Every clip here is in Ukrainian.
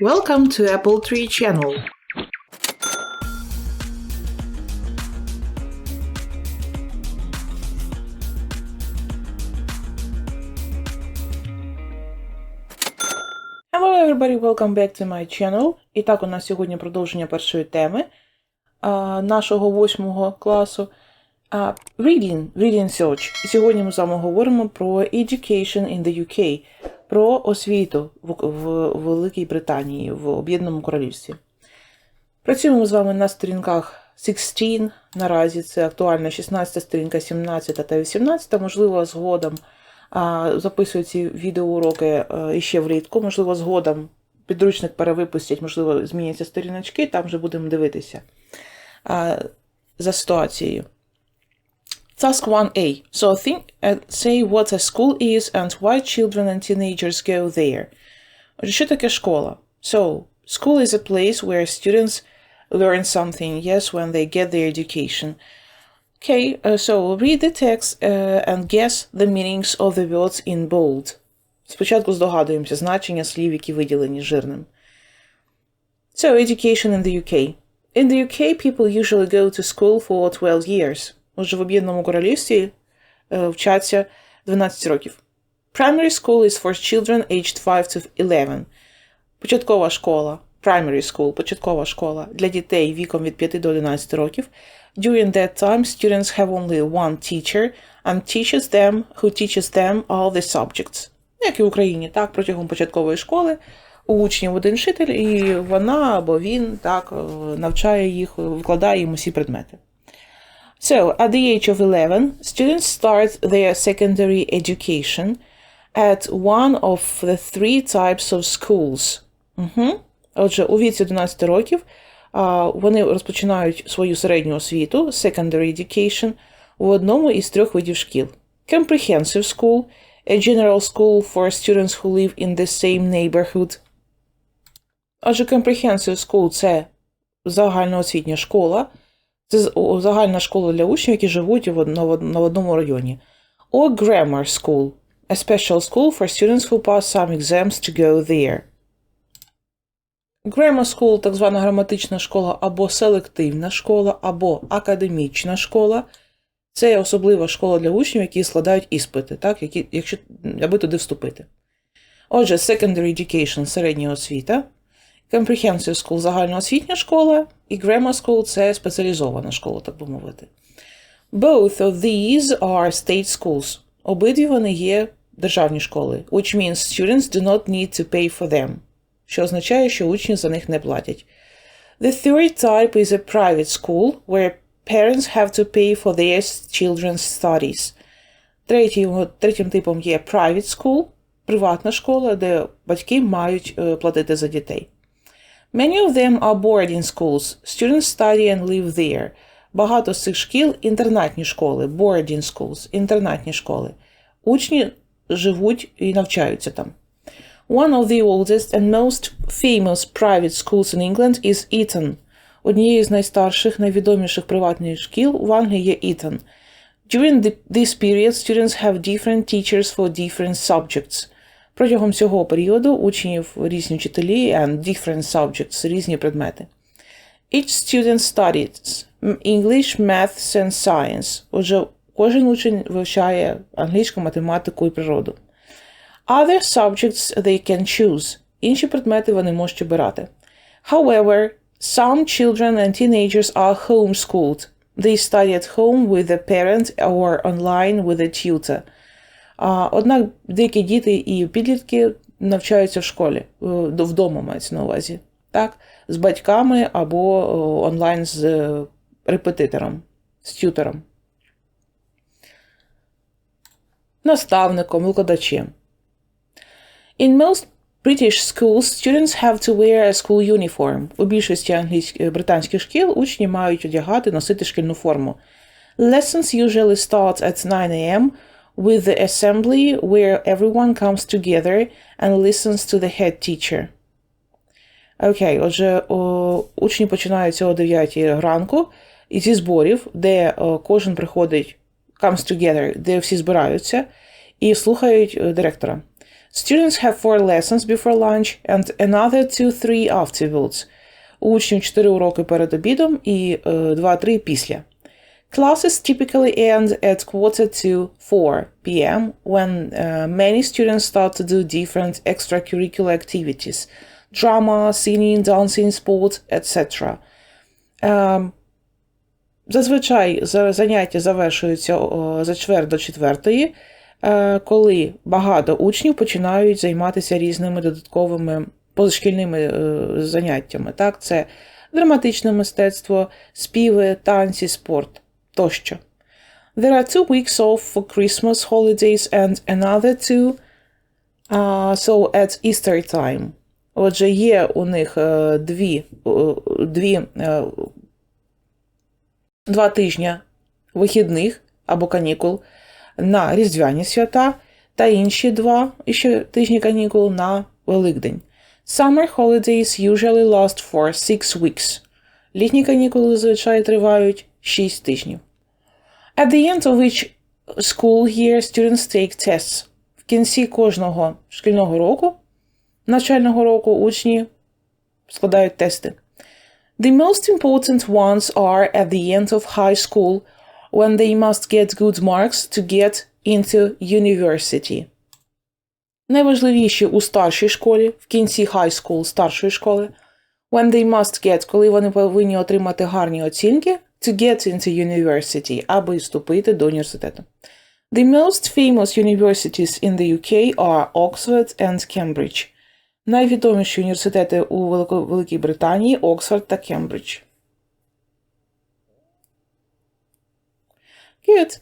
Welcome to Apple Tree Channel. Hello everybody, welcome back to my channel. І так, у нас сьогодні продовження першої теми нашого восьмого класу. А, reading, reading search. Сьогодні ми з вами говоримо про education in the UK, про освіту в, в Великій Британії, в Об'єднаному Королівстві. Працюємо з вами на сторінках 16, наразі це актуальна 16 сторінка, 17 та 18, можливо, згодом а, записую ці відеоуроки а, іще влітку, можливо, згодом підручник перевипустять, можливо, зміняться сторіночки, там вже будемо дивитися а, за ситуацією. Task 1a. So think, uh, say what a school is and why children and teenagers go there. Отже, Що таке школа? So, school is a place where students learn something, yes, when they get their education. Okay, uh, so read the text uh, and guess the meanings of the words in bold. Спочатку здогадуємося значення слів, які виділені жирним. So, education in the UK. In the UK, people usually go to school for 12 years. Отже, в Об'єднаному Королівстві е, вчаться 12 років. Primary school is for children aged 5 to 11. Початкова школа. Primary school, початкова школа для дітей віком від 5 до 11 років. During that time, students have only one teacher and teaches them who teaches them all the subjects. Як і в Україні, так, протягом початкової школи у учнів один вчитель, і вона або він так е, навчає їх, викладає їм усі предмети. So, at the age of 11, students start their secondary education at one of the three types of schools. Угу. Отже, у віці 11 років а, вони розпочинають свою середню освіту, secondary education, у одному із трьох видів шкіл. Comprehensive school, a general school for students who live in the same neighborhood. Отже, comprehensive school – це загальноосвітня школа, це загальна школа для учнів, які живуть на одному районі. Or grammar school, a special school for students who pass some exams to go there. Grammar school, так звана граматична школа, або селективна школа, або академічна школа. Це особлива школа для учнів, які складають іспити, так, які, якщо, аби туди вступити. Отже, secondary education – середня освіта, Comprehensive School – загальноосвітня школа, і Grammar School – це спеціалізована школа, так би мовити. Both of these are state schools. Обидві вони є державні школи, which means students do not need to pay for them, що означає, що учні за них не платять. The third type is a private school, where parents have to pay for their children's studies. Третім, третім типом є private school, приватна школа, де батьки мають е, платити за дітей. Many of them are boarding schools. Students study and live there. Багато з цих шкіл інтернатні школи, boarding schools, інтернатні школи. Учні живуть і навчаються там. One of the oldest and most famous private schools in England is Eton. Однією з найстарших, найвідоміших приватних шкіл в Англії є Eton. During the, this period, students have different teachers for different subjects. Протягом цього періоду учнів різні вчителі and different subjects, різні предмети. Each student studies English, Maths and Science. Отже, кожен учень вивчає англійську, математику і природу. Other subjects they can choose. Інші предмети вони можуть обирати. However, some children and teenagers are homeschooled. They study at home with a parent or online with a tutor. Однак деякі діти і підлітки навчаються в школі, е, вдома мається на увазі, так? З батьками або онлайн з е, репетитором, з тютором. Наставником, викладачем. In most British schools, students have to wear a school uniform. У більшості англійських британських шкіл учні мають одягати, носити шкільну форму. Lessons usually start at 9 a.m. with the assembly where everyone comes together and listens to the head teacher. Окей, okay, отже, о, учні починаються о 9 ранку і зі зборів, де о, кожен приходить comes together, де всі збираються і слухають е, директора. Students have four lessons before lunch and another two-three afterwards. У учнів 4 уроки перед обідом і е, 2-3 після. Classes typically end at quarter to 4 p.m. when uh, many students start to do different extracurricular activities drama, singing, dancing, sports, etc. Ем, зазвичай заняття завершуються за чверть до четвертої, е, коли багато учнів починають займатися різними додатковими позашкільними е, заняттями. Так? Це драматичне мистецтво, співи, танці, спорт тощо. There are two weeks off for Christmas holidays and another two uh, so at Easter time. Отже, є у них е, дві, е, дві, е, два тижні вихідних або канікул на Різдвяні свята та інші два ще тижні канікул на Великдень. Summer holidays usually last for six weeks. Літні канікули зазвичай тривають 6 тижнів. At the end of each school year, students take tests. В кінці кожного шкільного року, навчального року, учні складають тести. The most important ones are at the end of high school, when they must get good marks to get into university. Найважливіші у старшій школі, в кінці high school старшої школи, when they must get, коли вони повинні отримати гарні оцінки, to get into university, аби вступити до університету. The most famous universities in the UK are Oxford and Cambridge. Найвідоміші університети у Велико- Великій Британії Оксфорд та Кембридж. Good.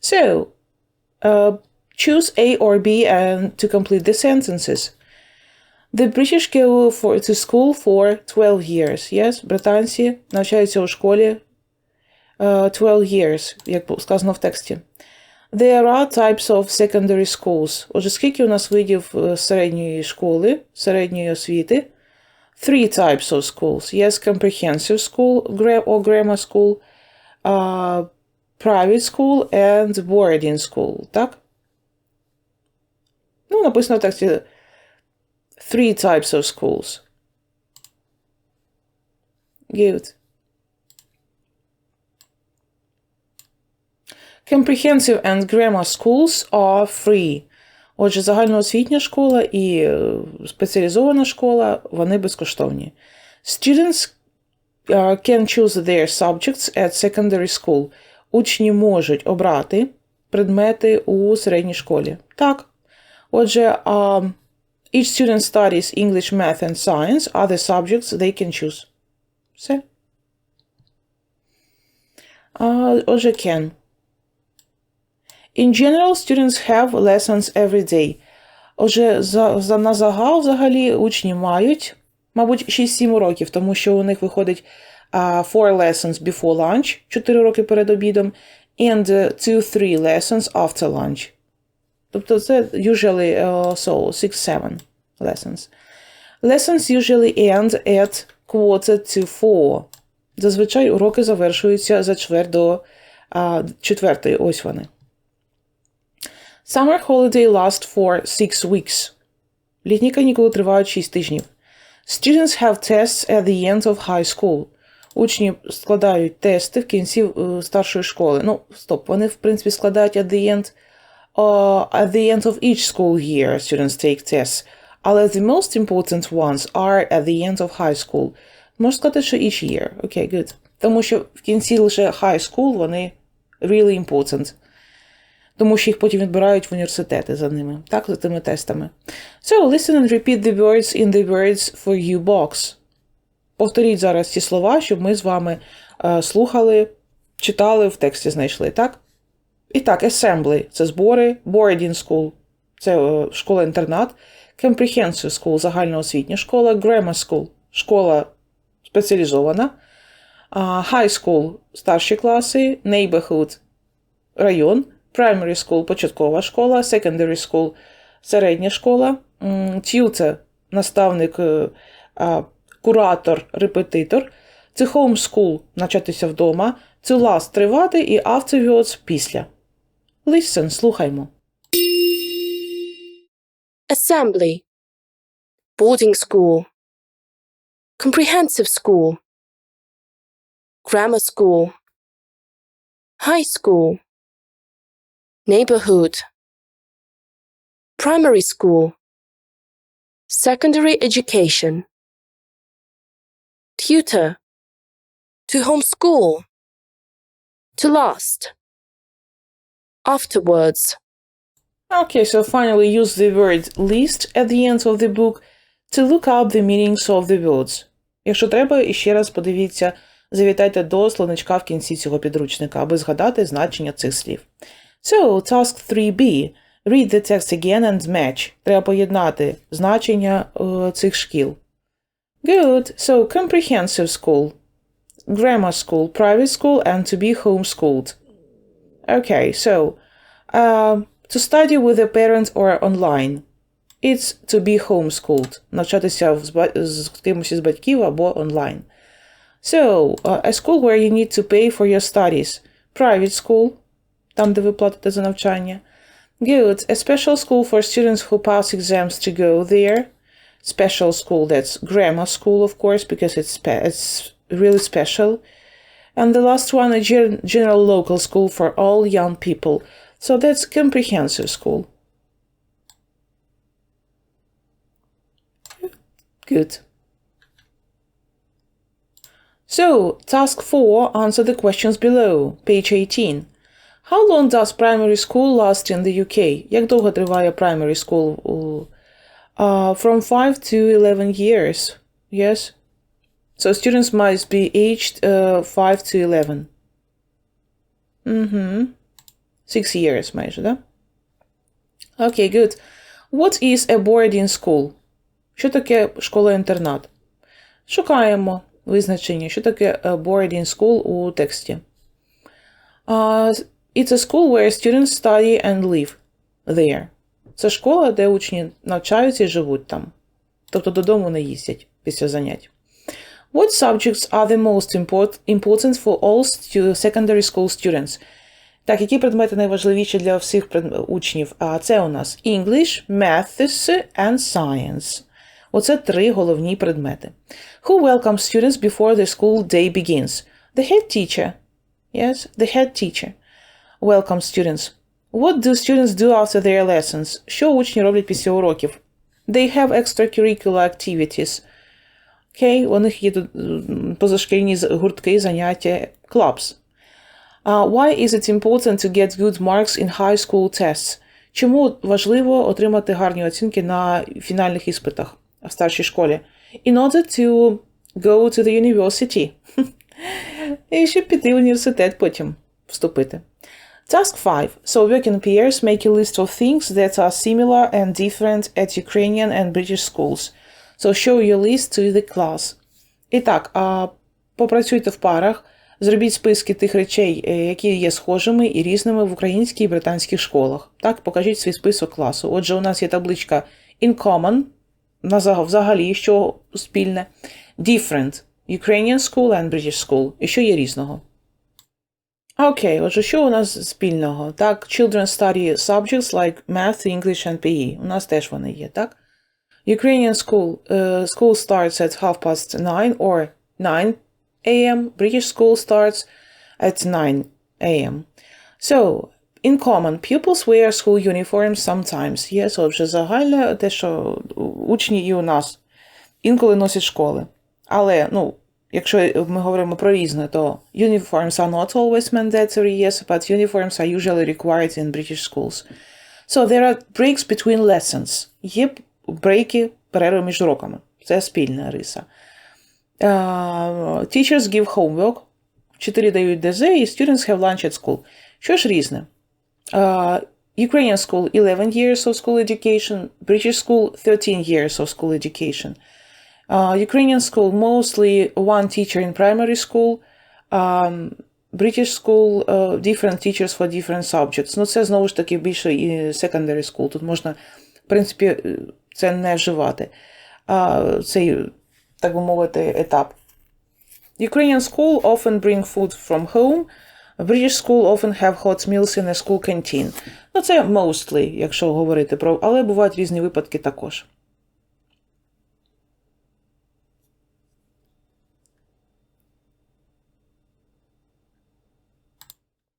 So, uh, choose A or B and to complete the sentences. The British go for, to school for 12 years. Yes, британці навчаються у школі uh, 12 years, як бу- сказано в тексті. There are types of secondary schools. Отже, скільки у нас видів е, середньої школи, середньої освіти? Three types of schools. Yes, comprehensive school gra- or grammar school, uh, private school and boarding school. Так? Ну, написано в тексті three types of schools. Good. Comprehensive and grammar schools are free. Отже, загальноосвітня школа і е, спеціалізована школа вони безкоштовні. Students uh, can choose their subjects at secondary school. Учні можуть обрати предмети у середній школі. Так. Отже, um, each student studies English, math and science. Other subjects they can choose. Все. А, отже, can. In general, students have lessons every day. Отже, за, за, на загал взагалі учні мають, мабуть, 6-7 уроків, тому що у них виходить uh, 4 lessons before lunch, 4 уроки перед обідом, and 2-3 lessons after lunch. Тобто це usually uh, so 6-7 lessons. Lessons usually end at quarter to four. Зазвичай уроки завершуються за чверть до а, четвертої. Ось вони. Summer holiday last for six weeks. Літні канікули тривають 6 тижнів. Students have tests at the end of high school. Учні складають тести в кінці е, старшої школи. Ну, стоп, вони, в принципі, складають at the end, uh, at the end of each school year students take tests. Але the most important ones are at the end of high school. Можна сказати, що each year. Окей, okay, good. Тому що в кінці лише high school вони really important. Тому що їх потім відбирають в університети за ними, так, за тими тестами. So, listen and repeat the words in the words for you box. Повторіть зараз ці слова, щоб ми з вами е, слухали, читали, в тексті знайшли, так? І так, assembly – це збори, boarding school – це е, школа-інтернат, comprehensive school – загальноосвітня школа, grammar school – школа спеціалізована, high school – старші класи, neighborhood – район, primary school – початкова школа, secondary school – середня школа, tutor – наставник, е, куратор, репетитор, це home school – навчатися вдома, це last – тривати і afterwards – після. Listen, слухаймо. assembly, boarding school, comprehensive school, grammar school, high school, neighborhood, primary school, secondary education, tutor, to homeschool, to last, afterwards. Okay, so finally use the word list at the end of the book to look up the meanings of the words. Якщо треба, іще раз подивіться, завітайте до словничка в кінці цього підручника, аби згадати значення цих слів. So, task 3b. Read the text again and match. Треба поєднати значення е, цих шкіл. Good. So, comprehensive school, grammar school, private school, and to be homeschooled. Okay, so uh, to study with a parent or online. It's to be homeschooled. Навчатися в- з ба- з кимось із батьків або онлайн. So, uh, a school where you need to pay for your studies. Private school, там, де ви платите за навчання. Good. A special school for students who pass exams to go there. Special school, that's grammar school, of course, because it's, spe- it's really special. And the last one, a gen- general local school for all young people. So that's comprehensive school. Good. So, task 4, answer the questions below. Page 18. How long does primary school last in the UK? Як довго триває primary school? у- Uh, from 5 to 11 years. Yes? So students must be aged uh, 5 to 11. Mm-hmm. Six years майже, да? Okay, good. What is a boarding school? Що таке школа-інтернат? Шукаємо визначення, що таке a boarding school у тексті. Uh, it's a school where students study and live there. Це школа, де учні навчаються і живуть там. Тобто додому не їздять після занять. What subjects are the most important for all secondary school students? Так, які предмети найважливіші для всіх учнів? А це у нас English, Maths and Science. Оце три головні предмети. Who welcomes students before the school day begins? The head teacher. Yes, the head teacher. Welcome students. What do students do after their lessons? Що учні роблять після уроків? They have extracurricular activities. Окей, у них є позашкільні гуртки, заняття, clubs. Uh, why is it important to get good marks in high school tests? Чому важливо отримати гарні оцінки на фінальних іспитах в старшій школі? In order to go to the university. І щоб піти в університет потім вступити. Task 5. So in pairs, make a list of things that are similar and different at Ukrainian and British schools. So show your list to the class. І так, а, попрацюйте в парах, зробіть списки тих речей, е, які є схожими і різними в українській і британських школах. Так, покажіть свій список класу. Отже, у нас є табличка in common, взагалі, що спільне, different, Ukrainian school and British school, і що є різного. Окей, отже, що у нас спільного? Так, children study subjects like math, English and PE. У нас теж вони є, так? Ukrainian school, uh, school starts at half past nine or 9 a.m. British school starts at 9 a.m. So, in common, pupils wear school uniforms sometimes. Yes, отже, загальне те, що учні і у нас інколи носять школи. Але, ну, якщо ми говоримо про різне, то uniforms are not always mandatory, yes, but uniforms are usually required in British schools. So there are breaks between lessons. Є брейки, перерви між уроками. Це спільна риса. Uh, teachers give homework. Вчителі дають ДЗ, і students have lunch at school. Що ж різне? Uh, Ukrainian school 11 years of school education, British school 13 years of school education. Uh, Ukrainian school mostly one teacher in primary school. Um, British school uh, different teachers for different subjects. Ну, це знову ж таки більше і secondary school. Тут можна, в принципі, е, це не вживати. Uh, цей, так би мовити, етап. Ukrainian school often bring food from home. British school often have hot meals in a school canteen. Ну, це mostly, якщо говорити про, але бувають різні випадки також.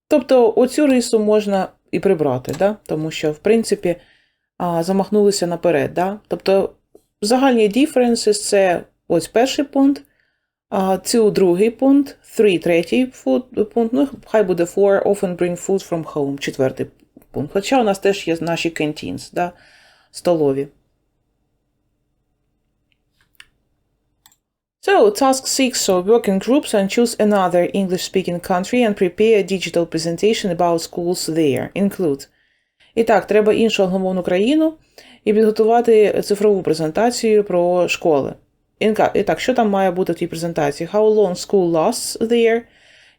Тобто оцю рису можна і прибрати, да? тому що, в принципі, замахнулися наперед. Да? Тобто загальні differences – це ось перший пункт, цю другий пункт, three третій пункт, ну хай буде four, often bring food from home, четвертий пункт. Хоча у нас теж є наші canteens, да? столові. So, task 6. So, work in groups and choose another English-speaking country and prepare a digital presentation about schools there. Include. І так, треба іншу англомовну країну і підготувати цифрову презентацію про школи. І так, що там має бути в тій презентації? How long school lasts there?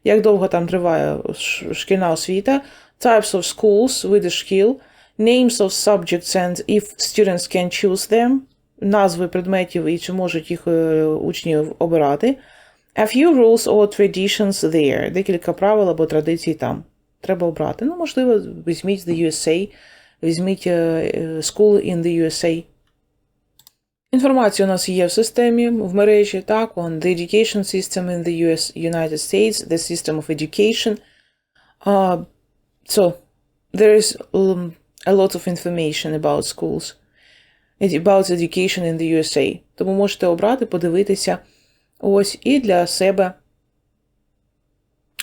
Як довго там триває шкільна освіта? Types of schools, види шкіл, names of subjects and if students can choose them, назви предметів і чи можуть їх е, учні обирати. A few rules or traditions there. Декілька правил або традицій там. Треба обрати. Ну, можливо, візьміть The USA, візьміть е, е, School in the USA. Інформація у нас є в системі, в мережі, так, on the education system in the US, United States, the system of education. Uh, so, there is um, a lot of information about schools, about education in the USA. Тому можете обрати, подивитися ось і для себе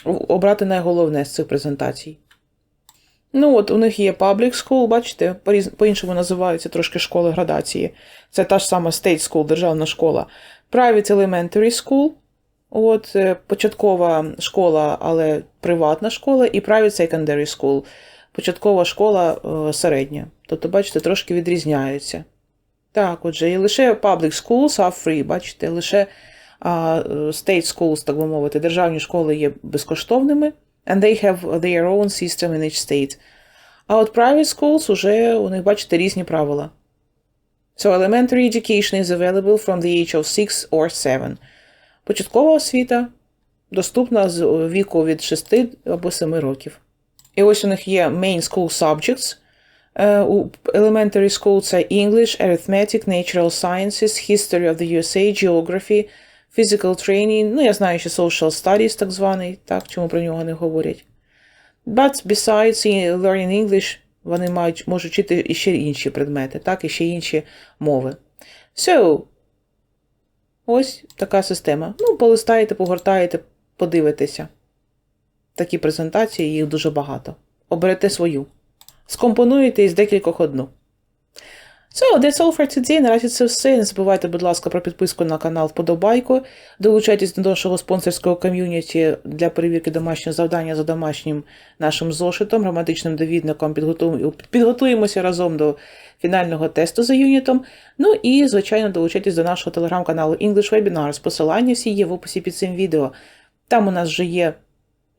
обрати найголовне з цих презентацій. Ну, от у них є public school, бачите, по-іншому називаються трошки школи градації. Це та ж сама state school, державна школа. Private elementary school, от, е, початкова школа, але приватна школа, і private secondary school, початкова школа е, середня. Тобто, бачите, трошки відрізняються. Так, отже, і лише public schools are free, бачите, лише е, state schools, так би мовити, державні школи є безкоштовними, and they have their own system in each state. А от private schools уже у них, бачите, різні правила. So elementary education is available from the age of 6 or 7. Початкова освіта доступна з віку від 6 або 7 років. І ось у них є main school subjects. Е, У elementary school це English, Arithmetic, Natural Sciences, History of the USA, Geography, Physical Training, ну я знаю ще Social Studies так званий, так, чому про нього не говорять. But besides learning English, вони мають, можуть вчити і ще інші предмети, так, і ще інші мови. So, ось така система. Ну, полистаєте, погортаєте, подивитеся. Такі презентації, їх дуже багато. Оберете свою. Скомпонуєте із декількох одну. So, that's all for today. Наразі це все. Не забувайте, будь ласка, про підписку на канал Вподобайку. Долучайтесь до нашого спонсорського ком'юніті для перевірки домашнього завдання за домашнім нашим зошитом, граматичним довідником. Підготуємося разом до фінального тесту за юнітом. Ну і, звичайно, долучайтесь до нашого телеграм-каналу English Webinars. Посилання всі є в описі під цим відео. Там у нас вже є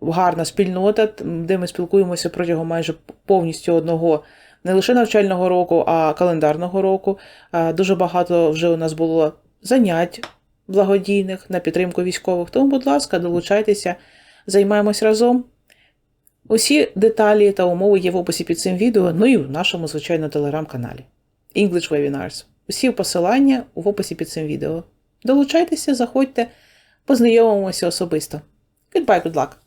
гарна спільнота, де ми спілкуємося протягом майже повністю одного не лише навчального року, а календарного року. Дуже багато вже у нас було занять благодійних на підтримку військових. Тому, будь ласка, долучайтеся, займаємось разом. Усі деталі та умови є в описі під цим відео, ну і в нашому, звичайно, телеграм-каналі English Webinars. Усі посилання в описі під цим відео. Долучайтеся, заходьте, познайомимося особисто. Goodbye, good luck!